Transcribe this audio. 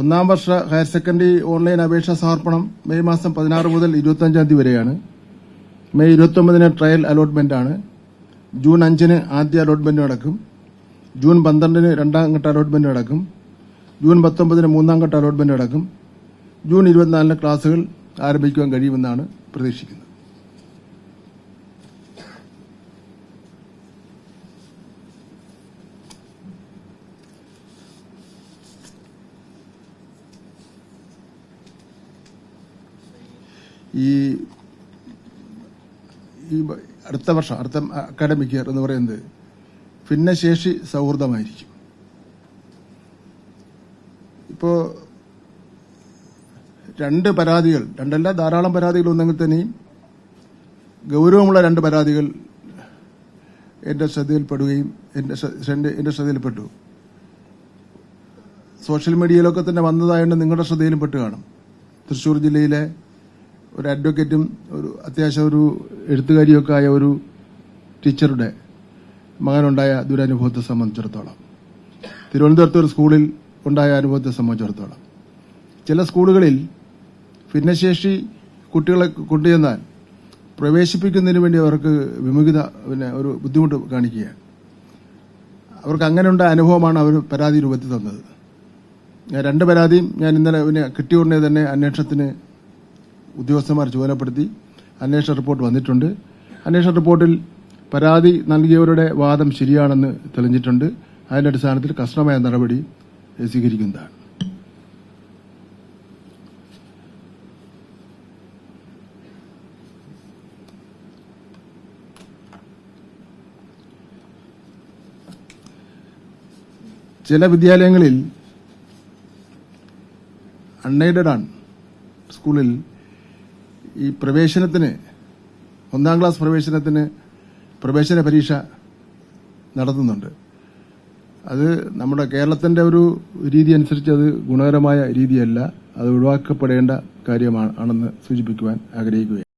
ഒന്നാം വർഷ higher secondary online അപേക്ഷാ സമർപ്പണം മെയ് മാസം പതിനാറ് മുതൽ ഇരുപത്തഞ്ചാം തീയതി വരെയാണ്. മെയ് ഇരുപത്തൊമ്പതിന് ട്രയൽ അലോട്ട്മെന്റ് ആണ് ജൂൺ അഞ്ചിന് ആദ്യ അലോട്ട്മെന്റ് നടക്കും ജൂൺ പന്ത്രണ്ടിന് രണ്ടാം ഘട്ട അലോട്ട്മെന്റ് നടക്കും ജൂൺ പത്തൊമ്പതിന് മൂന്നാം ഘട്ട അലോട്ട്മെന്റ് നടക്കും ജൂൺ ഇരുപത്തിനാലിന് ക്ലാസുകൾ ആരംഭിക്കുവാൻ കഴിയുമെന്നാണ് പ്രതീക്ഷിക്കുന്നത്. ഈ അടുത്ത വർഷം അടുത്ത അക്കാഡമിക് ഇയർ എന്ന് പറയുന്നത് ഭിന്നശേഷി സൗഹൃദമായിരിക്കും. ഇപ്പോ രണ്ട് പരാതികൾ രണ്ടല്ല ധാരാളം പരാതികൾ ഉണ്ടെങ്കിൽ തന്നെയും ഗൗരവമുള്ള രണ്ട് പരാതികൾ എന്റെ ശ്രദ്ധയിൽപ്പെടുകയും എന്റെ- എന്റെ ശ്രദ്ധയിൽപ്പെട്ടു. സോഷ്യൽ മീഡിയയിലൊക്കെ തന്നെ വന്നതായതുകൊണ്ട് നിങ്ങളുടെ ശ്രദ്ധയിലും പെട്ട് കാണും. തൃശൂർ ജില്ലയിലെ ഒരു അഡ്വക്കേറ്റും ഒരു അത്യാവശ്യം ഒരു എഴുത്തുകാരിയൊക്കെ ആയ ഒരു ടീച്ചറുടെ മകനുണ്ടായ ദുരനുഭവത്തെ സംബന്ധിച്ചിടത്തോളം. തിരുവനന്തപുരത്ത് ഒരു സ്കൂളിൽ ഉണ്ടായ അനുഭവത്തെ സംബന്ധിച്ചിടത്തോളം. ചില സ്കൂളുകളിൽ ഭിന്നശേഷി കുട്ടികളെ കൊണ്ടുചെന്നാൽ പ്രവേശിപ്പിക്കുന്നതിന് വേണ്ടി അവർക്ക് വിമുഖത പിന്നെ ഒരു ബുദ്ധിമുട്ട് കാണിക്കുകയാണ്. അവർക്ക് അങ്ങനെ അനുഭവമാണ് അവർ പരാതി രൂപത്തിൽ തന്നത്. രണ്ട് പരാതിയും ഞാൻ ഇന്നലെ പിന്നെ കിട്ടിയ ഉടനെ തന്നെ അന്വേഷണത്തിന് ഉദ്യോഗസ്ഥന്മാർ ചുമതലപ്പെടുത്തി അന്വേഷണ റിപ്പോർട്ട് വന്നിട്ടുണ്ട്. അന്വേഷണ റിപ്പോർട്ടിൽ പരാതി നൽകിയവരുടെ വാദം ശരിയാണെന്ന് തെളിഞ്ഞിട്ടുണ്ട്. അതിന്റെ അടിസ്ഥാനത്തിൽ കർശനമായ നടപടി സ്വീകരിക്കുന്നതാണ്. ചില വിദ്യാലയങ്ങളിൽ അൺഎയ്ഡഡ് ആണ്. സ്കൂളിൽ ഈ പ്രവേശനത്തിന് ഒന്നാം ക്ലാസ് പ്രവേശനത്തിന് പ്രവേശന പരീക്ഷ നടത്തുന്നുണ്ട്. അത് നമ്മുടെ കേരളത്തിന്റെ ഒരു രീതി അനുസരിച്ച് അത് ഗുണകരമായ രീതിയല്ല. അത് ഒഴിവാക്കപ്പെടേണ്ട കാര്യമാണെന്ന് സൂചിപ്പിക്കുവാൻ ആഗ്രഹിക്കുകയാണ്.